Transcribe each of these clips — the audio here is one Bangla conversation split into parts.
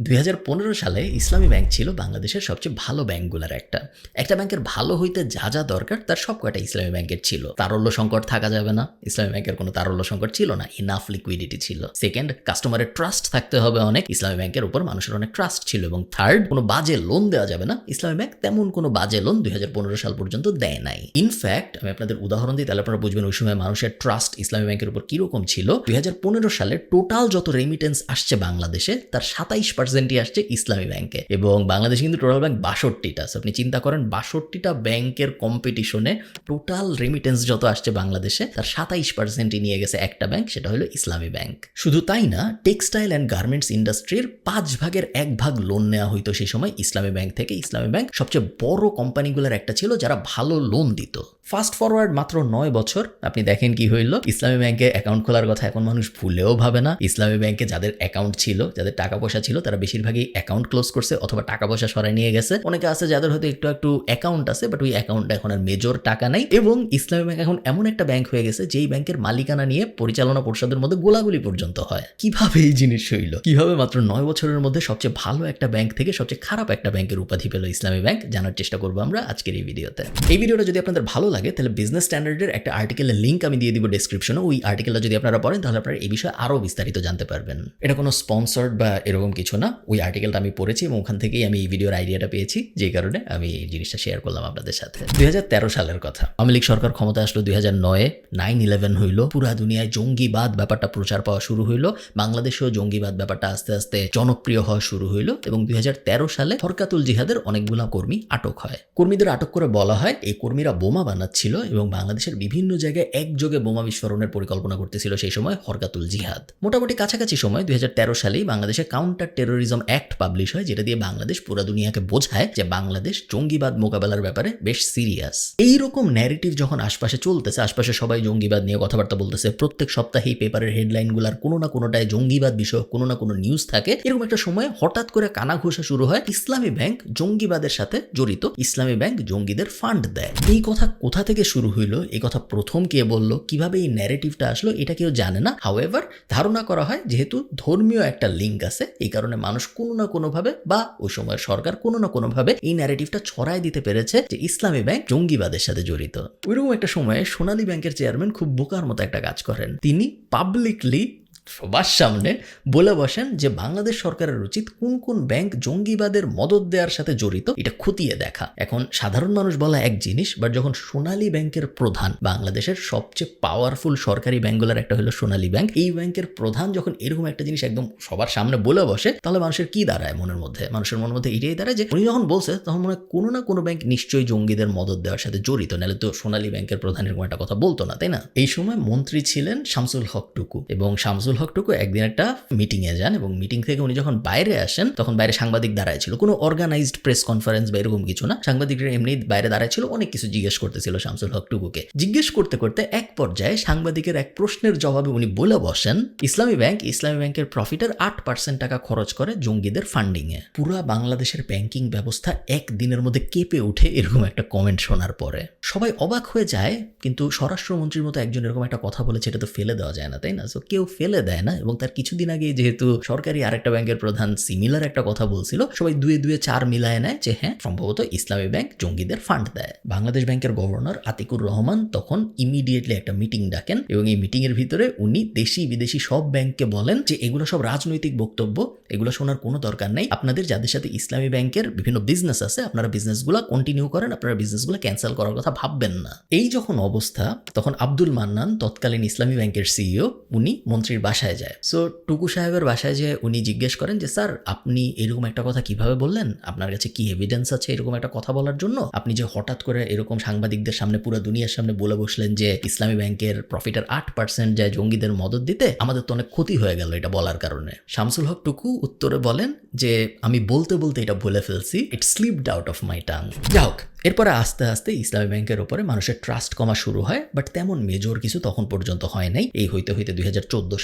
দুই হাজার পনেরো সালে ইসলামী ব্যাংক ছিল বাংলাদেশের সবচেয়ে ভালো ব্যাংকগুলোর একটা। একটা ব্যাংকের ভালো হইতে যা যা দরকার, তার সব কয়টা ইসলামী ব্যাংকের ছিল। তারল্য সংকট থাকা যাবে না, ইসলামী ব্যাংকের কোনো তারল্য সংকট ছিল না ইনাফ লিকুইডিটি ছিল। সেকেন্ড কাস্টমারের ট্রাস্ট থাকতে হবে অনেক, ইসলামী ব্যাংকের উপর মানুষের অনেক ট্রাস্ট ছিল। এবং থার্ড কোনো বাজে লোন দেওয়া যাবে না, ইসলামী ব্যাংক তেমন কোনো বাজে লোন দুই হাজার পনেরো সাল পর্যন্ত দেয় নাই। ইনফ্যাক্ট আমি আপনাদের উদাহরণ দিই, তাহলে আপনারা বুঝবেন ওই সময় মানুষের ট্রাস্ট ইসলামী ব্যাংকের উপর কীরকম ছিল। দুই হাজার পনেরো সালে টোটাল যত রেমিটেন্স আসছে বাংলাদেশে, তার সাতাইশ পার্সেন্টই আসছে ইসলামী ব্যাংকে। এবং বাংলাদেশে কিন্তু টোটাল ব্যাংক বাষট্টিটা। আপনি চিন্তা করেন, বাষট্টিটা ব্যাংকের কম্পিটিশনে টোটাল রেমিটেন্স যত আসছে বাংলাদেশে, তার সাতাইশ পার্সেন্টই নিয়ে গেছে একটা ব্যাংক সেটা হলো ইসলামী ব্যাংক। শুধু তাই না টেক্সটাইল অ্যান্ড গার্মেন্টস ইন্ডাস্ট্রির পাঁচ ভাগের এক ভাগ লোন নেওয়া হইতো সেই সময় ইসলামী ব্যাংক থেকে। ইসলামী ব্যাংক সবচেয়ে বড় কোম্পানিগুলোর একটা ছিল যারা ভালো লোন দিত। ফাস্ট ফরওয়ার্ড মাত্র নয় বছর, আপনি দেখেন কি হইল। ইসলামী ব্যাংকে অ্যাকাউন্ট খোলার কথা এখন মানুষ ভুলেও ভাবে না। ইসলামী ব্যাংকে যাদের অ্যাকাউন্ট ছিল, যাদের টাকা পয়সা ছিল, তারা বেশিরভাগই অ্যাকাউন্ট ক্লোজ করছে অথবা টাকা পয়সা সরাই নিয়ে গেছে। অনেকে আছে যাদের হয়তো একটু একটু অ্যাকাউন্ট আছে বাট ওই অ্যাকাউন্টে এখন আর মেজর টাকা নাই। এবং ইসলামী ব্যাংক এখন এমন একটা ব্যাংক হয়ে গেছে, যেই ব্যাংকের মালিকানা নিয়ে পরিচালনা পরিষদের মধ্যে গোলাগুলি পর্যন্ত হয়। কীভাবে এই জিনিস হইল কীভাবে মাত্র নয় বছরের মধ্যে সবচেয়ে ভালো একটা ব্যাংক থেকে সবচেয়ে খারাপ একটা ব্যাংকের উপাধি পেল ইসলামী ব্যাংক? জানার চেষ্টা করব আমরা আজকের এই ভিডিওতে। এই ভিডিওটা যদি আপনাদের ভালো লাগে, তাহলে বিজনেস স্ট্যান্ডার্ডের একটা আর্টিকেলের লিঙ্ক আমি দিয়ে দিব ডেসক্রিপশনে ওই আর্টিকেলটা যদি আপনারা পড়েন, তাহলে আপনারা এই বিষয়ে আরও বিস্তারিত জানতে পারবেন। এটা কোনো স্পন্সর্ড বা এরকম কিছু না। ওই আর্টিকেলটা আমি পড়েছি এবং ওখান থেকেই আমি এই ভিডিওর আইডিয়াটা পেয়েছি, যেই কারণে আমি এই জিনিসটা শেয়ার করলাম আপনাদের সাথে। দুই সালের কথা। আওয়ামী লীগ সরকার ক্ষমতা আসলো দুই হাজার নয়ে নাইন ইলেভেন হইল, পুরা দুনিয়ায় জঙ্গিবাদ ব্যাপারটা প্রচার পাওয়া শুরু হইল, বাংলাদেশেও জঙ্গিবাদ ব্যাপারটা আস্তে আস্তে জনপ্রিয় হওয়া শুরু হইল এবং দুই সালে হরকাতুল জিহাদের অনেকগুলা কর্মী আটক হয়। কর্মীদের আটক করে বলা হয়, এই কর্মীরা বোমা বানাচ্ছিল এবং বাংলাদেশের বিভিন্ন জায়গায় একযোগে বোমা বিস্ফোরণের পরিকল্পনা করতেছিল সেই সময় হরকাতুল জিহাদ। মোটামুটি কাছাকাছি সময়, দুই হাজার তেরো সালেই বাংলাদেশে কাউন্টার টেরোরিজম অ্যাক্ট পাবলিশ হয়, যেটা দিয়ে বাংলাদেশ পুরো দুনিয়াকে বোঝায় যে বাংলাদেশ জঙ্গিবাদ মোকাবেলার ব্যাপারে বেশ সিরিয়াস এইরকম ন্যারেটিভ যখন আশপাশে চলতেছে, আশপাশে সবাই জঙ্গিবাদ নিয়ে কথাবার্তা বলতেছে, প্রত্যেক সপ্তাহেই পেপারের হেডলাইনগুলোর কোনো না কোনোটায় জঙ্গিবাদ বিষয়ক কোনো না কোনো নিউজ থাকে। এরকম একটা সময় হঠাৎ করে কানা ঘোষা শুরু হয়, ইসলামী ব্যাংক জঙ্গিবাদের সাথে জড়িত। ইসলামী ব্যাংক জঙ্গিদের ফান্ড দেয়। এই কথা কোথা থেকে শুরু হইল? এই কথা প্রথম কে বলল? কীভাবে এই ন্যারেটিভটা আসলো? এটা কেউ জানে না। হাউএভার ধারণা করা হয় যেহেতু ধর্মীয় একটা লিঙ্ক আছে, এই কারণে মানুষ কোনো না কোনোভাবে বা ওই সময়ের সরকার কোনো না কোনোভাবে এই ন্যারেটিভটা ছড়াই দিতে পেরেছে যে ইসলামী ব্যাংক জঙ্গিবাদের সাথে জড়িত। ওইরকম একটা সময়ে সোনালী ব্যাংকের চেয়ারম্যান খুব বোকার মতো একটা কাজ করেন। তিনি পাবলিকলি সবার সামনে বলে বসেন যে বাংলাদেশ সরকারের উচিত কোন কোন ব্যাংক জঙ্গিবাদের মদত দেওয়ার সাথে জড়িত, এটা খতিয়ে দেখা। এখন সাধারণ মানুষ বলা এক জিনিস বাট যখন সোনালী ব্যাংকের প্রধান, বাংলাদেশের সবচেয়ে পাওয়ারফুল সরকারি ব্যাংকগুলোর একটা হলো সোনালী ব্যাংক, এই ব্যাংকের প্রধান যখন এরকম একটা জিনিস একদম সবার সামনে বলে বসে, তাহলে মানুষের কি দাঁড়ায় মনের মধ্যে? মানুষের মনের মধ্যে এটাই দাঁড়ায় যে উনি যখন বলছে, তখন মনে হয় কোনো না কোনো ব্যাংক নিশ্চয়ই জঙ্গিদের মদত দেওয়ার সাথে জড়িত, নাহলে তো সোনালী ব্যাংকের প্রধান এরকম একটা কথা বলতো না, তাই না? এই সময় মন্ত্রী ছিলেন শামসুল হক টুকু, এবং শামসুল হক টুকু একদিন একটা মিটিং এ যান এবং মিটিং থেকে উনি যখন বাইরে আসেন, তখন বাইরে সাংবাদিক দাঁড়ায় ছিল। কোনো অর্গানাইজড প্রেস কনফারেন্স বা এরকম কিছু না। সাংবাদিকরা এমনি বাইরে দাঁড়ায় ছিল, অনেক কিছু জিজ্ঞেস করতেছিল শামসুল হক টুকুকে জিজ্ঞেস করতে করতে এক পর্যায়ে সাংবাদিকের এক প্রশ্নের জবাবে উনি বলে বসেন, ইসলামী ব্যাংক, ইসলামী ব্যাংকের প্রফিটের আট পার্সেন্ট টাকা খরচ করে জঙ্গিদের ফান্ডিং এ পুরা বাংলাদেশের ব্যাংকিং ব্যবস্থা এক দিনের মধ্যে কেঁপে ওঠে, এরকম একটা কমেন্ট শোনার পরে। সবাই অবাক হয়ে যায়, কিন্তু স্বরাষ্ট্রমন্ত্রীর মতো একজন এরকম একটা কথা বলেছে, এটা তো ফেলে দেওয়া যায় না, তাই না? কেউ ফেলে দেয় না এবং তার কিছুদিন আগে যেহেতু সরকারি আরেকটা ব্যাংকের প্রধান সিমিলার একটা কথা বলছিল, সবাই দুয়ে দুয়ে চার মিলায় নেয় যে হ্যাঁ সম্ভবত ইসলামী ব্যাংক জঙ্গিদের ফান্ড দেয়। বাংলাদেশ ব্যাংকের গভর্নর আতিকুর রহমান তখন ইমিডিয়েটলি একটা মিটিং ডাকেন এবং এই মিটিং এর ভিতরে উনি দেশি বিদেশি সব ব্যাংককে বলেন যে এগুলো সব রাজনৈতিক বক্তব্য, এগুলো শোনার কোনো দরকার নেই। আপনাদের যাদের সাথে ইসলামী ব্যাংকের বিভিন্ন বিজনেস আছে, আপনারা বিজনেসগুলো কন্টিনিউ করেন, আপনারা বিজনেসগুলো ক্যান্সেল করার কথা ভাববেন না। এই যখন অবস্থা, তখন আব্দুল মান্নান তৎকালীন ইসলামী ব্যাংকের সিইও উনি মন্ত্রীর বাসায় যায়। সো টুকু সাহেবের বাসায় যে উনি জিজ্ঞেস করেন যে, স্যার, আপনি এরকম একটা কথা কীভাবে বললেন? আপনার কাছে কি এভিডেন্স আছে এরকম একটা কথা বলার জন্য? আপনি যে হঠাৎ করে এরকম সাংবাদিকদের সামনে, পুরো দুনিয়ার সামনে বলে বসলেন যে, ইসলামী ব্যাংকের প্রফিটের আট পার্সেন্ট যায় জঙ্গিদের মদত দিতে, আমাদের তো অনেক ক্ষতি হয়ে গেল এটা বলার কারণে। শামসুল হক টুকু উত্তরে বলেন যে, আমি বলতে বলতে এটা বলে ফেলছি it slipped out of my tongue যা হোক, এরপরে আস্তে আস্তে ইসলামী ব্যাংকের উপরে মানুষের ট্রাস্ট কমা শুরু হয় বাট তেমন মেজর কিছু তখন পর্যন্ত হয় নাই। এই হইতে হইতে দুই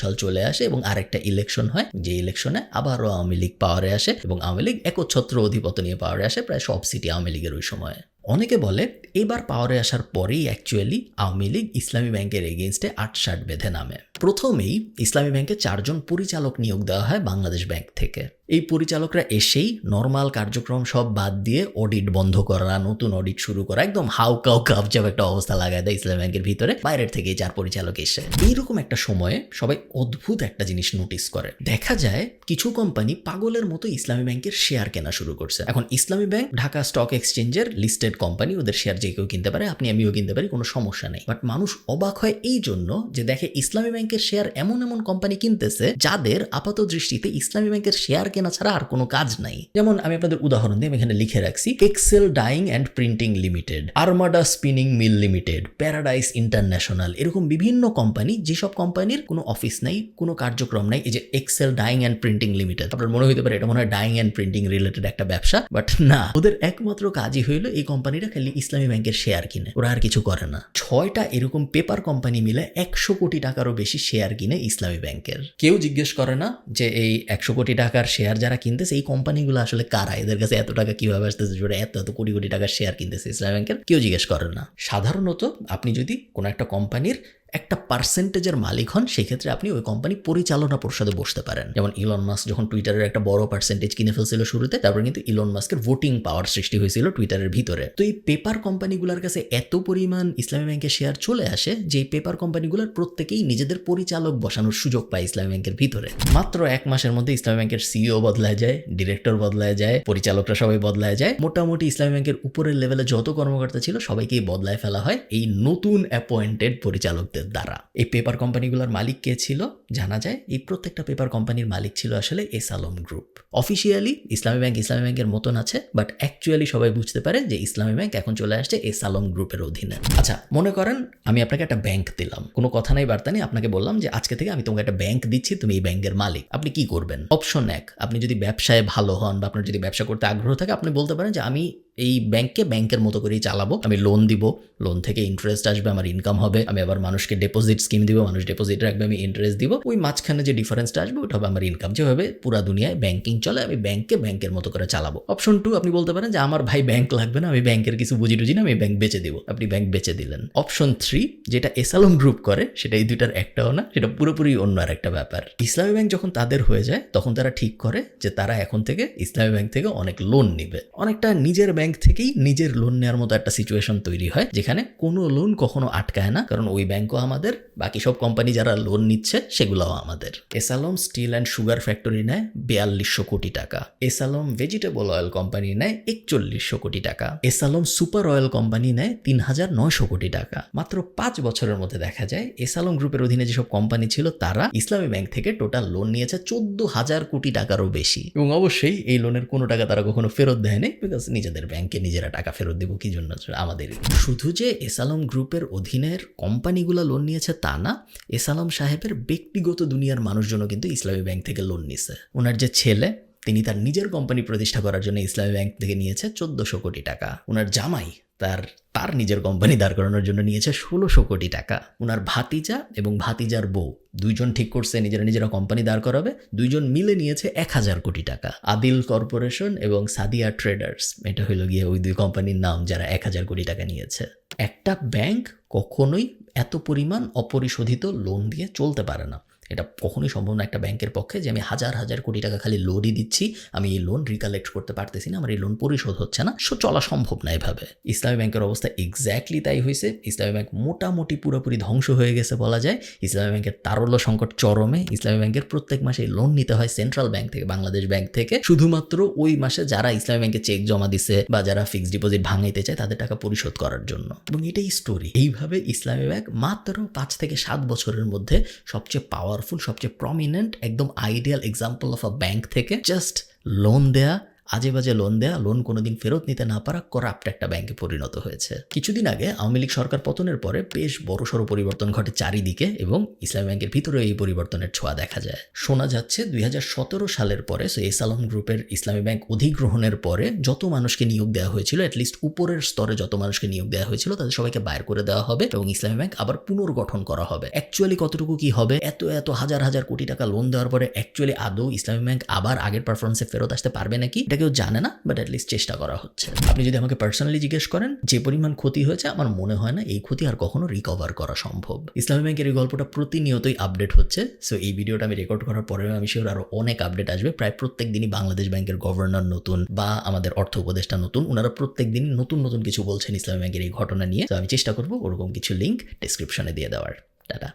সাল চলে আসে এবং আরেকটা ইলেকশন হয়, যে ইলেকশনে আবারও আওয়ামী লীগ পাওয়ারে আসে এবং আওয়ামী লীগ একচ্ছত্র অধিপত্য নিয়ে পাওয়ারে আসে প্রায় সব সিটি আওয়ামী লীগের ওই সময়। অনেকে বলে, এবার পাওয়ারে আসার পরেই অ্যাকচুয়ালি আওয়ামী লীগ ইসলামী ব্যাংকের এগেনস্টে আট আটষাট বেঁধে নামে। প্রথমেই ইসলামী ব্যাংকে চারজন পরিচালক নিয়োগ দেওয়া হয় বাংলাদেশ ব্যাংক থেকে। এই পরিচালকরা এসেই নর্মাল কার্যক্রম সব বাদ দিয়ে অডিট বন্ধ করা, নতুন অডিট শুরু করা, একদম হাউ কাউ কাবজাব একটা অবস্থা লাগায় দেয় ইসলামী ব্যাংকের ভিতরে বাইরের থেকে চার পরিচালক এসে। এইরকম একটা সময়ে সবাই অদ্ভুত একটা জিনিস নোটিস করে। দেখা যায় কিছু কোম্পানি পাগলের মতো ইসলামী ব্যাংকের শেয়ার কেনা শুরু করছে। এখন ইসলামী ব্যাংক, ঢাকা স্টক এক্সচেঞ্জের লিস্টেড কোম্পানি ওদের শেয়ার যে কেউ কিনতে পারে, আপনি আমিও কিনতে পারি, কোনো সমস্যা নেই। বাট মানুষ অবাক হয় এই জন্য যে দেখে ইসলামী ব্যাংকের শেয়ার এমন এমন কোম্পানি কিনতেছে যাদের আপাত দৃষ্টিতে ইসলামী ব্যাংকের শেয়ার কেনা ছাড়া আর কোনো কাজ নাই। যেমন আমি আপনাদের উদাহরণ দিই আমি এখানে লিখে রাখছি Excel Dyeing and Printing Limited Armada Spinning Mill Limited Paradise International এরকম বিভিন্ন কোম্পানি যেসব কোম্পানির কোনো অফিস নাই, কোনো কার্যক্রম নাই, এই যে Excel Dyeing and Printing Limited আপনার মনে হতে পারে এটা মনে হয় ডাইং অ্যান্ড প্রিন্টিং রিলেটেড একটা ব্যবসা বাট না। ওদের একমাত্র কাজই হইল এই কোম্পানিটা খালি ইসলামী ব্যাংকের শেয়ার কিনে। ওরা আর কিছু করে না। ছয়টা এরকম পেপার কোম্পানি মিলে একশো কোটি টাকারও বেশি শেয়ার কিনে ইসলামী ব্যাংকের। কেউ জিজ্ঞেস করে না যে এই একশো কোটি টাকার শেয়ার যারা কিনতেছে, এই কোম্পানিগুলো আসলে কারা? এদের কাছে এত টাকা কীভাবে আসতেছে? জোরে এত এত কোটি কোটি টাকার শেয়ার কিনতেছে ইসলামী ব্যাংকের? কেউ জিজ্ঞেস করে না। সাধারণত আপনি যদি কোনো একটা কোম্পানির একটা পার্সেন্টেজের মালিক হন, সেক্ষেত্রে আপনি ওই কোম্পানি পরিচালনা পরিষদে বসতে পারেন। যেমন ইলন মাস্ক যখন টুইটারের একটা বড় পার্সেন্টেজ কিনে ফেলছিল শুরুতে, তারপর কিন্তু ইলন মাস্কের ভোটিং পাওয়ার সৃষ্টি হয়েছিল টুইটারের ভিতরে। তো এই পেপার কোম্পানিগুলোর কাছে এত পরিমাণ ইসলামী ব্যাংকের শেয়ার চলে আসে, যে পেপার কোম্পানিগুলোর প্রত্যেকেই নিজেদের পরিচালক বসানোর সুযোগ পায় ইসলামী ব্যাংকের ভিতরে। মাত্র এক মাসের মধ্যে ইসলামী ব্যাংকের সিইও বদলায় যায় ডিরেক্টর বদলায় যায়, পরিচালকরা সবাই বদলায় যায়। মোটামুটি ইসলামী ব্যাংকের উপরের লেভেলে যত কর্মকর্তা ছিল, সবাইকেই বদলায় ফেলা হয় এই নতুন অ্যাপয়েন্টেড পরিচালকদের। দ্বারা। এই পেপার কোম্পানিগুলোর মালিক কে ছিল? জানা যায় এই প্রত্যেকটা পেপার কোম্পানির মালিক ছিল আসলে S Alam Group officially Islami bank Islami ব্যাংকের মতন আছে বাট অ্যাকচুয়ালি সবাই বুঝতে পারে যে ইসলামী ব্যাংক এখন চলে আসছে এস আলম গ্রুপের অধীনে। আচ্ছা মনে করেন আমি আপনাকে একটা ব্যাংক দিলাম। কোনো কথা নাই, বার্তা নেই, আপনাকে বললাম যে আজকে থেকে আমি তোমাকে একটা ব্যাংক দিচ্ছি, তুমি এই ব্যাংকের মালিক। আপনি কি করবেন? অপশন এক, আপনি যদি ব্যবসায় ভালো হন বা আপনার যদি ব্যবসা করতে আগ্রহ থাকে, আপনি বলতে পারেন যে আমি এই ব্যাংককে ব্যাংকের মতো করেই চালাবো। আমি লোন দিব লোন থেকে ইন্টারেস্ট আসবে, আমার ইনকাম হবে, আমি আবার মানুষকে ডিপোজিট স্কিম দিব, মানুষ ডিপোজিট রাখবে, আমি ইন্টারেস্ট দিব। ওই মাঝখানে যে ডিফারেন্সটা আসবে, ওটা হবে আমার ইনকাম যেভাবে পুরো দুনিয়ায় ব্যাংকিং চলে, আমি ব্যাংককে ব্যাংকের মতো করে চালাবো। অপশন টু আপনি বলতে পারেন যে আমার ভাই ব্যাংক লাগবে না, আমি ব্যাংকের কিছু বুঝি টুঝি না, আমি ব্যাংক বেচে দিব। আপনি ব্যাংক বেচে দিলেন। অপশন থ্রি যেটা এসালম গ্রুপ করে, সেটা এই দুইটার একটাও না, সেটা পুরোপুরি অন্য আর একটা ব্যাপার। ইসলামী ব্যাংক যখন তাদের হয়ে যায়, তখন তারা ঠিক করে যে তারা এখন থেকে ইসলামী ব্যাংক থেকে অনেক লোন নিবে। অনেকটা নিজের ব্যাংক থেকেই নিজের লোন নেওয়ার মতো একটা সিচুয়েশন তৈরি হয়, যেখানে কোনো লোন কখনো আটকায় না, কারণ ওই ব্যাংকও আমাদের, বাকি সব কোম্পানি যারা লোন নিচ্ছে, সেগুলোও আমাদের। S Alam steel and sugar factory নেয় বিয়াল্লিশশো কোটি টাকা। এসালম ভেজিটেবল অয়েল কোম্পানি নেয় একচল্লিশশো কোটি টাকা। এসালম সুপার অয়েল কোম্পানি নেয় তিন হাজার নয়শো কোটি টাকা। মাত্র পাঁচ বছরের মধ্যে দেখা যায় এসালম গ্রুপের অধীনে যেসব কোম্পানি ছিল, তারা ইসলামী ব্যাংক থেকে টোটাল লোন নিয়েছে চোদ্দ হাজার কোটি টাকারও বেশি। এবং অবশ্যই এই লোনের কোনো টাকা তারা কখনো ফেরত দেয়নি বিকজ নিজেদের ব্যাংকে নিজেরা টাকা ফেরত দেবো, কি জন্য? আমাদের শুধু যে এসালম গ্রুপের অধীনের কোম্পানিগুলো লোন নিয়েছে তা না, এসালম সাহেবের ব্যক্তিগত দুনিয়ার মানুষজনও কিন্তু ইসলামী ব্যাংক থেকে লোন নিছে। ওনার যে ছেলে, তিনি তার নিজের কোম্পানি প্রতিষ্ঠা করার জন্য ইসলামী ব্যাংক থেকে নিয়েছে চোদ্দশো কোটি টাকা। ওনার জামাই তার তার নিজের কোম্পানি দাঁড় করানোর জন্য নিয়েছে ষোলোশো কোটি টাকা। ওনার ভাতিজা এবং ভাতিজার বউ, দুইজন ঠিক করছে নিজেরা নিজেরা কোম্পানি দাঁড় করাবে, দুইজন মিলে নিয়েছে এক হাজার কোটি টাকা। আদিল কর্পোরেশন এবং সাদিয়া ট্রেডার্স, এটা হলো গিয়ে ওই দুই কোম্পানির নাম যারা এক হাজার কোটি টাকা নিয়েছে। একটা ব্যাংক কখনোই এত পরিমাণ অপরিশোধিত লোন দিয়ে চলতে পারে না। এটা কখনোই সম্ভব না একটা ব্যাংকের পক্ষে যে আমি হাজার হাজার কোটি টাকা খালি লোনই দিচ্ছি। আমি এই লোন রিকালেক্ট করতে পারতেছি না, আমার এই লোন পরিশোধ হচ্ছে না। সো চলা সম্ভব না এভাবে। ইসলামী ব্যাংকের অবস্থা এক্স্যাক্টলি তাই হয়েছে। ইসলামী ব্যাংক মোটামুটি পুরোপুরি ধ্বংস হয়ে গেছে বলা যায়। ইসলামী ব্যাংকের তারল্য সংকট চরমে ইসলামী ব্যাংকের প্রত্যেক মাসে লোন নিতে হয় সেন্ট্রাল ব্যাংক থেকে, বাংলাদেশ ব্যাংক থেকে। শুধুমাত্র ওই মাসে যারা ইসলামী ব্যাংকে চেক জমা দিছে বা যারা ফিক্সড ডিপোজিট ভাঙাইতে চায় তাদের টাকা পরিশোধ করার জন্য। এবং এটাই স্টোরি এইভাবে ইসলামী ব্যাংক মাত্র পাঁচ থেকে সাত বছরের মধ্যে সবচেয়ে পাওয়ারফুল সবচেয়ে প্রমিনেন্ট একদম ideal example of a bank থেকে জাস্ট লোন দেয়া আজে বাজে লোন দেয়া লোন কোনোদিন ফেরত নিতে না পারা করাপ্ট একটা ব্যাংকে পরিণত হয়েছে। কিছুদিন আগে আওয়ামী লীগ সরকার পতনের পরে বেশ বড়সড় পরিবর্তন ঘটে চারিদিকে এবং ইসলামী ব্যাংকের ভিতরে এই পরিবর্তনের ছোঁয়া দেখা যায়। শোনা যাচ্ছে দুই হাজার সতেরো সালের পরে সো এস আলম গ্রুপের ইসলামী ব্যাংক অধিগ্রহণের পরে যত মানুষকে নিয়োগ দেওয়া হয়েছিল অ্যাটলিস্ট উপরের স্তরে যত মানুষকে নিয়োগ দেওয়া হয়েছিল, তাদের সবাইকে বাইর করে দেওয়া হবে এবং ইসলামী ব্যাংক আবার পুনর্গঠন করা হবে। অ্যাকচুয়ালি কতটুকু কি হবে? এত এত হাজার হাজার কোটি টাকা লোন দেওয়ার পরে অ্যাকচুয়ালি আদৌ ইসলামী ব্যাংক আবার আগের পারফরমেন্সে ফেরত আসতে পারবে নাকি? এটা কেউ জানে না বাট অ্যাটলিস্ট চেষ্টা করা হচ্ছে। আপনি যদি আমাকে পার্সোনালি জিজ্ঞেস করেন, যে পরিমাণ ক্ষতি হয়েছে, আমার মনে হয় না এই ক্ষতি আর কখনো রিকভার করা সম্ভব। ইসলামী ব্যাংকের এই গল্পটা প্রতিনিয়তই আপডেট হচ্ছে সো এই ভিডিওটা আমি রেকর্ড করার পরেও আমি শিওর আরও অনেক আপডেট আসবে। প্রায় প্রত্যেক দিনই বাংলাদেশ ব্যাংকের গভর্নর নতুন বা আমাদের অর্থ উপদেষ্টা নতুন ওনারা প্রত্যেক দিন নতুন নতুন কিছু বলছেন ইসলামী ব্যাংকের এই ঘটনা নিয়ে। তো আমি চেষ্টা করব ওরকম কিছু লিঙ্ক ডিসক্রিপশনে দিয়ে দেওয়ার। টাটা।